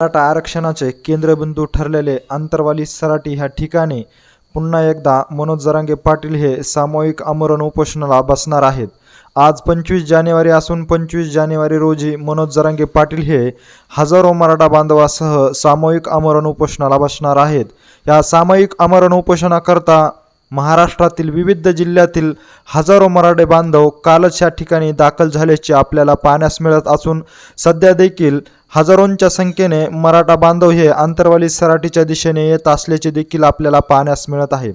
मराठा आरक्षणाचे केंद्रबिंदू ठरलेले आंतरवाली सराटी ह्या ठिकाणी पुन्हा एकदा मनोज जरांगे पाटील हे सामूहिक आमरण उपोषणाला बसणार आहेत. आज पंचवीस जानेवारी असून पंचवीस जानेवारी रोजी मनोज जरांगे पाटील हे हजारो मराठा बांधवासह सामूहिक आमरण उपोषणाला बसणार आहेत. या सामूहिक आमरण उपोषणाकरता महाराष्ट्रातील विविध जिल्ह्यातील हजारो मराठे बांधव कालच या ठिकाणी दाखल झाल्याचे आपल्याला पाहण्यास मिळत असून सध्या देखील हजारोंच्या संख्येने मराठा बांधव हे आंतरवाली सराटीच्या दिशेने येत असल्याचे देखील आपल्याला पाहण्यास मिळत आहे.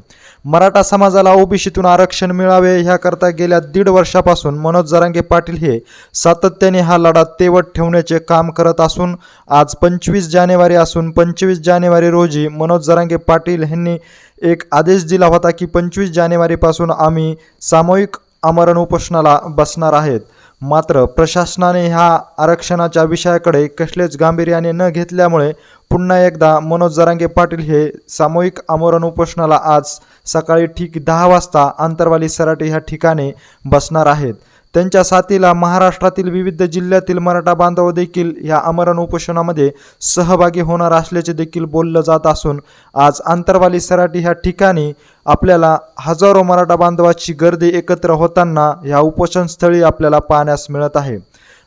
मराठा समाजाला ओबीसीतून आरक्षण मिळावे ह्याकरता गेल्या दीड वर्षापासून मनोज जरांगे पाटील हे सातत्याने हा लढा तेवत ठेवण्याचे काम करत असून आज पंचवीस जानेवारी असून पंचवीस जानेवारी रोजी मनोज जरांगे पाटील यांनी एक आदेश दिला होता की पंचवीस जानेवारीपासून आम्ही सामूहिक आमरण उपोषणाला बसणार आहेत. मात्र प्रशासनाने ह्या आरक्षणाच्या विषयाकडे कसलेच गांभीर्याने न घेतल्यामुळे पुन्हा एकदा मनोज जरांगे पाटील हे सामूहिक आमरण उपोषणाला आज सकाळी ठीक दहा वाजता आंतरवाली सराटी ह्या ठिकाणी बसणार आहेत. त्यांच्या साथीला महाराष्ट्रातील विविध जिल्ह्यातील मराठा बांधव देखील या आमरण उपोषणामध्ये सहभागी होणार असल्याचे देखील बोललं जात असून आज आंतरवाली सराटी ह्या ठिकाणी आपल्याला हजारो मराठा बांधवाची गर्दी एकत्र होताना ह्या उपोषणस्थळी आपल्याला पाहण्यास मिळत आहे.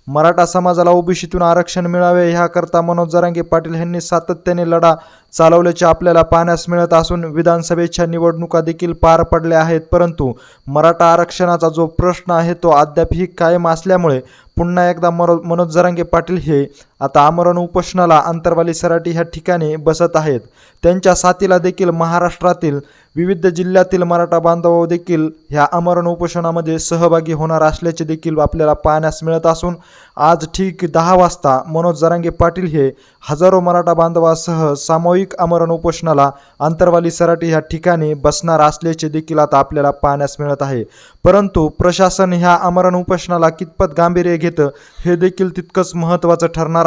मराठा समाजाला ओबीसीतून आरक्षण मिळावे ह्याकरता मनोज जरांगे पाटील यांनी सातत्याने लढा चालवल्याचे आपल्याला पाहण्यास मिळत असून विधानसभेच्या निवडणुका देखील पार पडल्या आहेत. परंतु मराठा आरक्षणाचा जो प्रश्न आहे तो अद्यापही कायम असल्यामुळे पुन्हा एकदा मरो मनोज जरांगे पाटील हे आता आमरण उपोषणाला अंतरवाली सराटी ह्या ठिकाणी बसत आहेत. त्यांच्या साथीला देखील महाराष्ट्रातील विविध जिल्ह्यातील मराठा बांधव देखील ह्या आमरण उपोषणामध्ये सहभागी होणार असल्याचे देखील आपल्याला पाहण्यास मिळत असून आज ठीक दहा वाजता मनोज जरांगे पाटील हे हजारो मराठा बांधवासह सामूहिक आमरण उपोषणाला अंतरवाली सराटी ह्या ठिकाणी बसणार असल्याचे देखील आता आपल्याला पाहण्यास मिळत आहे. परंतु प्रशासन ह्या आमरण उपोषणाला कितपत गांभीर्य घेतं हे देखील तितकंच महत्त्वाचं ठरणार